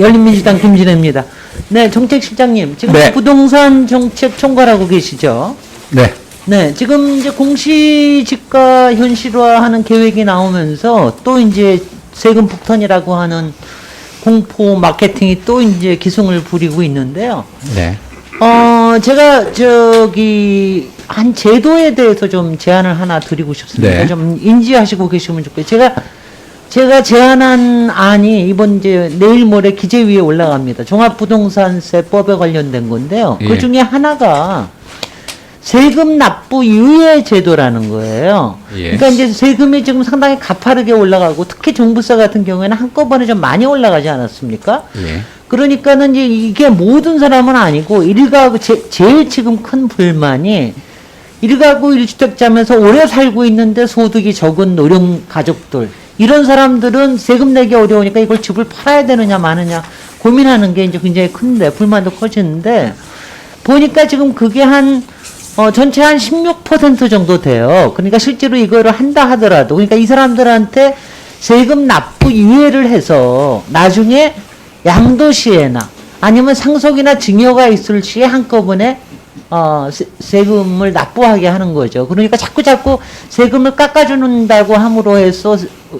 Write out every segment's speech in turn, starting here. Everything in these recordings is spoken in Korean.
열린민주당 김진혜입니다. 네, 정책실장님, 지금 네. 부동산 정책 총괄하고 계시죠? 네. 네, 지금 이제 공시지가 현실화하는 계획이 나오면서 또 이제 세금 폭탄이라고 하는 공포 마케팅이 또 이제 기승을 부리고 있는데요. 네. 어, 제가 저기 한 제도에 대해서 좀 제안을 하나 드리고 싶습니다. 네. 좀 인지하시고 계시면 좋겠어요. 제가 제가 제안한 안이 이번 이제 내일 모레 기재위에 올라갑니다. 종합부동산세법에 관련된 건데요. 예. 그 중에 하나가 세금 납부 유예 제도라는 거예요. 예. 그러니까 이제 세금이 지금 상당히 가파르게 올라가고 특히 종부세 같은 경우에는 한꺼번에 좀 많이 올라가지 않았습니까? 예. 그러니까는 이제 이게 모든 사람은 아니고 일가구 제, 제일 지금 큰 불만이 일가구 일주택자면서 오래 살고 있는데 소득이 적은 노령 가족들 이런 사람들은 세금 내기 어려우니까 이걸 집을 팔아야 되느냐 마느냐 고민하는 게 이제 굉장히 큰데 불만도 커지는데 보니까 지금 그게 한 어, 전체 한 16% 정도 돼요. 그러니까 실제로 이거를 한다 하더라도 그러니까 이 사람들한테 세금 납부 유예를 해서 나중에 양도시에나 아니면 상속이나 증여가 있을 시에 한꺼번에 어, 세, 세금을 납부하게 하는 거죠. 그러니까 자꾸 자꾸 세금을 깎아주는다고 함으로 해서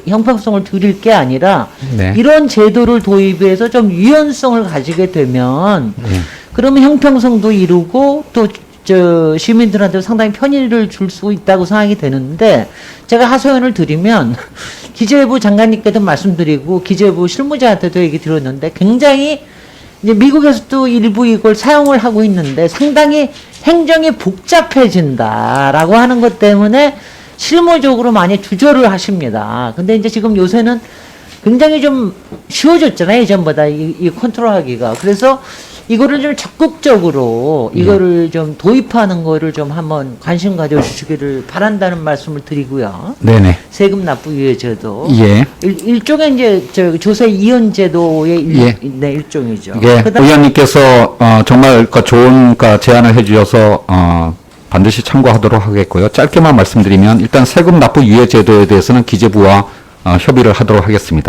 형평성을 드릴 게 아니라 네. 이런 제도를 도입해서 좀 유연성을 가지게 되면 네. 그러면 형평성도 이루고 또 저 시민들한테 상당히 편의를 줄 수 있다고 생각이 되는데 제가 하소연을 드리면 기재부 장관님께도 말씀드리고 기재부 실무자한테도 얘기 드렸는데 굉장히 이제 미국에서도 일부 이걸 사용을 하고 있는데 상당히 행정이 복잡해진다라고 하는 것 때문에 실무적으로 많이 주저를 하십니다. 근데 이제 지금 요새는 굉장히 좀 쉬워졌잖아요, 예전보다 이, 이 컨트롤하기가. 그래서 이거를 좀 적극적으로 이거를 좀 도입하는 거를 좀 한번 관심 가져주시기를 바란다는 말씀을 드리고요. 네네. 세금 납부 유예 제도. 예. 일, 일종의 이제 저 조세 이연 제도의 일, 예. 네, 일종이죠. 예. 의원님께서 어, 정말 그 좋은 그 제안을 해주셔서 어, 반드시 참고하도록 하겠고요. 짧게만 말씀드리면 일단 세금 납부 유예 제도에 대해서는 기재부와 어, 협의를 하도록 하겠습니다.